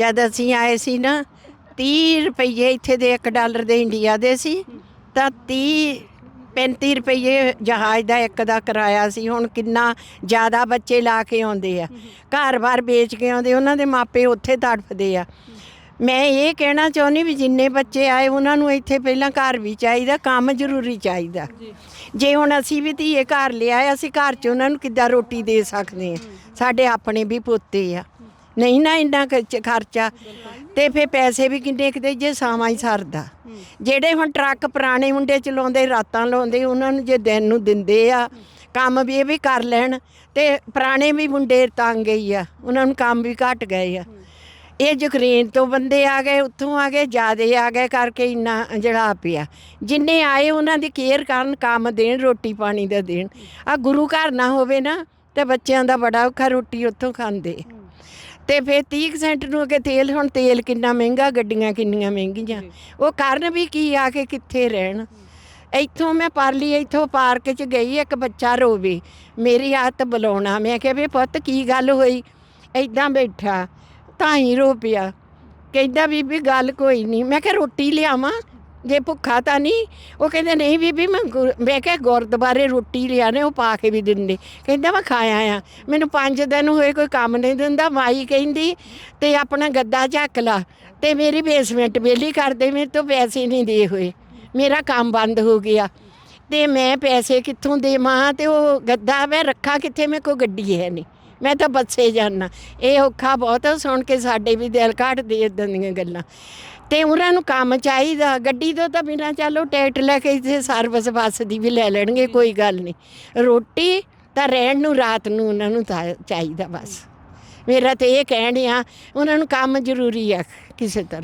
ਜਦ ਅਸੀਂ ਆਏ ਸੀ ਨਾ 30 ਰੁਪਏ ਇੱਥੇ ਦੇ 1 ਡਾਲਰ ਦੇ ਇੰਡੀਆ ਦੇ ਸੀ ਤਾਂ 30 35 ਰੁਪਏ ਜਹਾਜ਼ ਦਾ ਇੱਕ ਦਾ ਕਿਰਾਇਆ ਸੀ। ਹੁਣ ਕਿੰਨਾ ਜ਼ਿਆਦਾ ਬੱਚੇ ਲਾ ਕੇ ਆਉਂਦੇ ਆ ਘਰ-ਬਾਰ ਵੇਚ ਕੇ ਆਉਂਦੇ ਉਹਨਾਂ ਦੇ ਮਾਪੇ ਉੱਥੇ ਤੜਫਦੇ ਆ। ਮੈਂ ਇਹ ਕਹਿਣਾ ਚਾਹੁੰਦੀ ਵੀ ਜਿੰਨੇ ਬੱਚੇ ਆਏ ਉਹਨਾਂ ਨੂੰ ਇੱਥੇ ਪਹਿਲਾਂ ਘਰ ਵੀ ਚਾਹੀਦਾ ਕੰਮ ਜ਼ਰੂਰੀ ਚਾਹੀਦਾ। ਜੇ। ਹੁਣ ਅਸੀਂ ਵੀ ਧੀਏ ਘਰ ਲਿਆ ਅਸੀਂ ਘਰ 'ਚ ਉਹਨਾਂ ਨੂੰ ਕਿੱਦਾਂ ਰੋਟੀ ਦੇ ਸਕਦੇ ਆ? ਸਾਡੇ ਆਪਣੇ ਵੀ ਪੋਤੇ ਆ। ਨਹੀਂ ਨਾ ਇੰਨਾ ਕੁ ਖਰਚਾ। ਤੇ ਫੇ ਪੈਸੇ ਵੀ ਕਿੰਨੇ ਕਿਤੇ ਜੇ ਸਾਵਾਂ ਹੀ ਸਰਦਾ। ਜਿਹੜੇ ਹੁਣ ਟਰੱਕ ਪੁਰਾਣੇ ਮੁੰਡੇ ਚਲਾਉਂਦੇ, ਰਾਤਾਂ ਲਾਉਂਦੇ, ਉਹਨਾਂ ਨੂੰ ਜੇ ਦਿਨ ਨੂੰ ਦਿੰਦੇ ਆ, ਕੰਮ ਵੀ ਇਹ ਵੀ ਕਰ ਲੈਣ। ਤੇ ਪੁਰਾਣੇ ਵੀ ਮੁੰਡੇ ਤੰਗ ਗਈ ਆ, ਉਹਨਾਂ ਨੂੰ ਕੰਮ ਵੀ ਘਟ ਗਏ ਆ। ਇਹ ਯੂਕਰੇਨ ਤੋਂ ਬੰਦੇ ਆ ਗਏ, ਉੱਥੋਂ ਆ ਗਏ, ਜਿਆਦੇ ਆ ਗਏ ਕਰਕੇ ਇੰਨਾ ਜਿਹੜਾ ਪਿਆ। ਜਿੰਨੇ ਆਏ, ਉਹਨਾਂ ਦੀ ਕੇਅਰ ਕਰਨ, ਕੰਮ ਦੇਣ, ਰੋਟੀ ਪਾਣੀ ਦਾ ਦੇਣ। ਆ ਗੁਰੂ ਘਰ ਨਾ ਹੋਵੇ ਨਾ, ਤੇ ਬੱਚਿਆਂ ਦਾ ਬੜਾ ਔਖਾ ਰੋਟੀ ਉੱਥੋਂ ਖਾਂਦੇ। ਤੇ ਫਿਰ 30 ਸੈਂਟ ਨੂੰ ਅਗੇ ਤੇਲ ਹੁਣ ਤੇਲ ਕਿੰਨਾ ਮਹਿੰਗਾ ਗੱਡੀਆਂ ਕਿੰਨੀਆਂ ਮਹਿੰਗੀਆਂ। ਉਹ ਕਰਨ ਵੀ ਕੀ ਆ ਕੇ ਕਿੱਥੇ ਰਹਿਣ। ਇੱਥੋਂ ਮੈਂ ਪਰਲੀ ਇੱਥੋਂ ਪਾਰਕ 'ਚ ਗਈ ਇੱਕ ਬੱਚਾ ਰੋਵੇ ਮੇਰੀ ਆਦਤ ਬੁਲਾਉਣਾ। ਮੈਂ ਕਿਹਾ ਵੀ ਪੁੱਤ ਕੀ ਗੱਲ ਹੋਈ? ਐਦਾਂ ਬੈਠਾ ਤਾਂ ਹੀ ਰੋ ਪਿਆ ਕਹਿੰਦਾ ਬੀਬੀ ਗੱਲ ਕੋਈ ਨਹੀਂ ਮੈਂ ਕਿਹਾ ਰੋਟੀ ਲਿਆਵਾਂ? ਜੇ ਭੁੱਖਾ ਤਾਂ ਨਹੀਂ। ਉਹ ਕਹਿੰਦੇ, ਨਹੀਂ ਬੀਬੀ, ਮੈਂ ਗੁਰ- ਮੈਂ ਕਿਹਾ, ਗੁਰਦੁਆਰੇ ਰੋਟੀ ਲਿਆਣੇ ਉਹ ਪਾ ਕੇ ਵੀ ਦਿੰਦੇ। ਕਹਿੰਦਾ, ਮੈਂ ਖਾਇਆ ਆ। ਮੈਨੂੰ ਪੰਜ ਦਿਨ ਹੋਏ, ਕੋਈ ਕੰਮ ਨਹੀਂ ਦਿੰਦਾ। ਮਾਈ ਕਹਿੰਦੀ, ਤੇ ਆਪਣਾ ਗੱਦਾ ਝੱਕ ਲਾ ਤੇ ਮੇਰੀ ਬੇਸਮੈਂਟ ਵੇਲੀ ਕਰਦੇ ਮੇਰੇ ਤੋਂ ਪੈਸੇ ਨਹੀਂ ਦੇ ਹੋਏ। ਮੇਰਾ ਕੰਮ ਬੰਦ ਹੋ ਗਿਆ। ਤੇ ਮੈਂ ਪੈਸੇ ਕਿੱਥੋਂ ਦੇਵਾਂ? ਤੇ ਉਹ ਗੱਦਾ ਮੈਂ ਰੱਖਾ ਕਿੱਥੇ? ਮੇਰੇ ਕੋਲ ਗੱਡੀ ਹੈ ਨਹੀਂ। ਮੈਂ ਤਾਂ ਬੱਸੇ ਜਾਣਾ ਇਹ ਔਖਾ ਬਹੁਤ ਆ, ਸੁਣ ਕੇ ਸਾਡੇ ਵੀ ਦਿਲ ਘਾਟਦੇ ਇਦਾਂ ਦੀਆਂ ਗੱਲਾਂ। ਤੇ ਉਹਨਾਂ ਨੂੰ ਕੰਮ ਚਾਹੀਦਾ ਗੱਡੀ ਤੋਂ ਤਾਂ ਬਿਨਾਂ ਚੱਲੋ ਟਿਕਟ ਲੈ ਕੇ ਇੱਥੇ ਸਰਵਿਸ ਬੱਸ ਦੀ ਵੀ ਲੈ ਲੈਣਗੇ ਕੋਈ ਗੱਲ ਨਹੀਂ। ਰੋਟੀ ਤਾਂ ਰਹਿਣ ਨੂੰ ਰਾਤ ਨੂੰ ਉਹਨਾਂ ਨੂੰ ਤਾਂ ਚਾਹੀਦਾ ਬਸ। ਮੇਰਾ ਤੇ ਇਹ ਕਹਿਣ ਆ ਉਹਨਾਂ ਨੂੰ ਕੰਮ ਜ਼ਰੂਰੀ ਆ ਕਿਸੇ ਤਰ੍ਹਾਂ।